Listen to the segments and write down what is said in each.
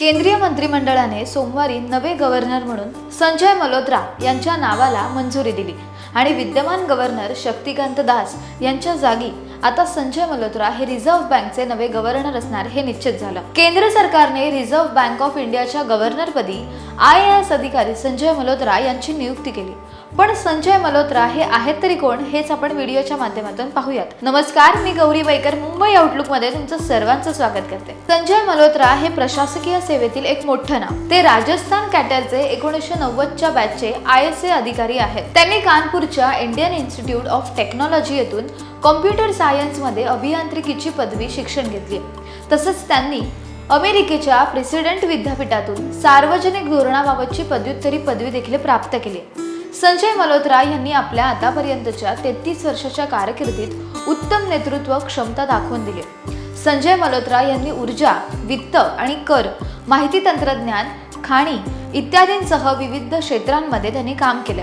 केंद्रीय मंत्रिमंडळाने सोमवारी नवे गव्हर्नर म्हणून संजय मल्होत्रा यांच्या नावाला मंजुरी दिली आणि विद्यमान गव्हर्नर शक्तिकांत दास यांच्या जागी आता संजय मल्होत्रा हे रिझर्व्ह बँकचे नवे गव्हर्नर असणार हे निश्चित झालं. केंद्र सरकारने रिझर्व्ह बँक ऑफ इंडियाच्या गव्हर्नरपदी आय ए एस अधिकारी संजय मल्होत्रा यांची नियुक्ती केली. पण संजय मल्होत्रा हे आहेत तरी कोण हेच आपण व्हिडिओच्या माध्यमातून पाहूयात. नमस्कार मी गौरी बैकर मुंबई आउटलुकमध्ये तुमचं सर्वांचं स्वागत करते. संजय मल्होत्रा हे प्रशासकीय सेवेतील एक मोठं नाव. ते राजस्थान कॅटरचे एकोणीसशे नव्वदच्या बॅचचे आय एस ए अधिकारी आहेत. त्यांनी कानपूरच्या इंडियन इन्स्टिट्यूट ऑफ टेक्नॉलॉजी येथून कॉम्प्युटर सायन्समध्ये अभियांत्रिकीची पदवी शिक्षण घेतली. तसंच त्यांनी अमेरिकेच्या प्रेसिडेंट विद्यापीठातून सार्वजनिक धोरणाबाबतची पदव्युत्तरी पदवी देखील प्राप्त केली. संजय मल्होत्रा यांनी आपल्या आतापर्यंतच्या तेहतीस वर्षाच्या कारकिर्दीत उत्तम नेतृत्व क्षमता दाखवून दिली. संजय मल्होत्रा यांनी ऊर्जा वित्त आणि कर माहिती तंत्रज्ञान खाणी इत्यादींसह विविध क्षेत्रांमध्ये त्यांनी काम केले.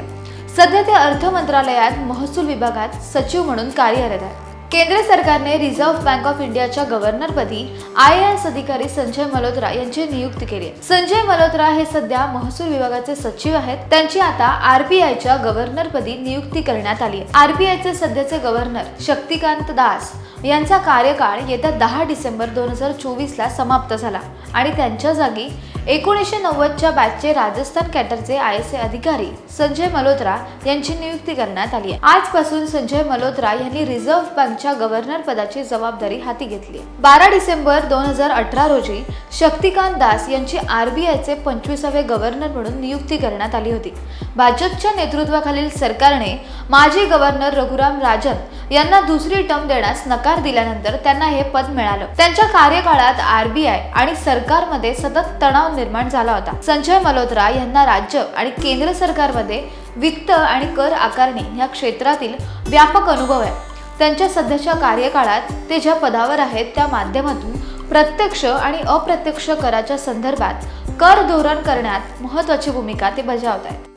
सध्या ते अर्थ मंत्रालयात महसूल विभागात सचिव म्हणून कार्यरत आहेत. केंद्र सरकारने रिझर्व्ह बँक ऑफ इंडियाच्या गव्हर्नरपदी आय एस अधिकारी संजय मल्होत्रा यांची नियुक्ती केली आहे. संजय मल्होत्रा हे सध्या महसूल विभागाचे सचिव आहेत त्यांची आता आरबीआयच्या गव्हर्नरपदी नियुक्ती करण्यात आली आहे आरबीआयचे सध्याचे गव्हर्नर शक्तिकांत दास यांचा कार्यकाळ येत्या दहा डिसेंबर दोन हजार चोवीसला समाप्त झाला आणि त्यांच्या जागी एकोणीसशे नव्वदच्या बॅचचे राजस्थान कॅटरचे आय एस ए अधिकारी संजय मल्होत्रा यांची नियुक्ती करण्यात आली आहे. आजपासून संजय मल्होत्रा यांनी रिझर्व्ह बँकच्या गव्हर्नर पदाची जबाबदारी हाती घेतली बारा डिसेंबर दोन हजार अठरा रोजी शक्तिकांत दास यांची आरबीआयचे पंचवीसावे गव्हर्नर म्हणून नियुक्ती करण्यात आली होती. भाजपच्या नेतृत्वाखालील सरकारने माजी गव्हर्नर रघुराम राजन यांना दुसरी टर्म देण्यास नकार दिल्यानंतर त्यांना हे पद मिळालं. त्यांच्या कार्यकाळात आरबीआय आणि सरकारमध्ये सतत तणाव निर्माण झाला होता. संजय मल्होत्रा यांना राज्य आणि केंद्र सरकारमध्ये वित्त आणि कर आकारणी या क्षेत्रातील व्यापक अनुभव आहे. त्यांच्या सध्याच्या कार्यकाळात ते ज्या पदावर आहेत त्या माध्यमातून प्रत्यक्ष आणि अप्रत्यक्ष कराच्या संदर्भात कर धोरण करण्यात महत्वाची भूमिका ते बजावत आहेत